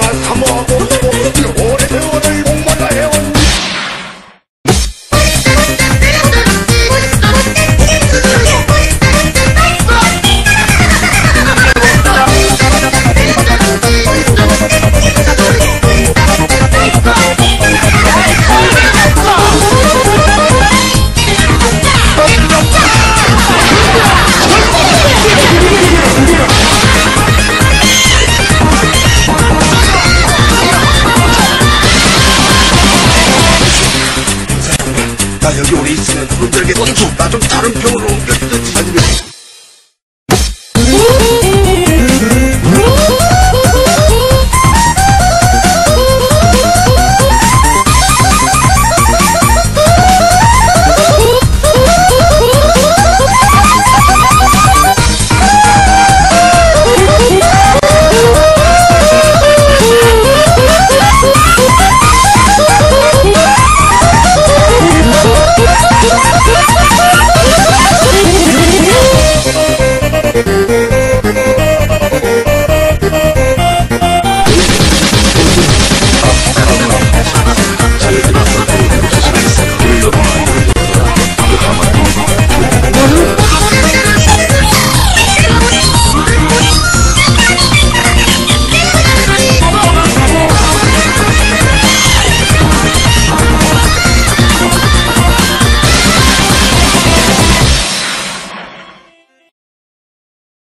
girls come on. 요리 있으면 그들에게 좀 줬다 좀 다른 옮겨주든지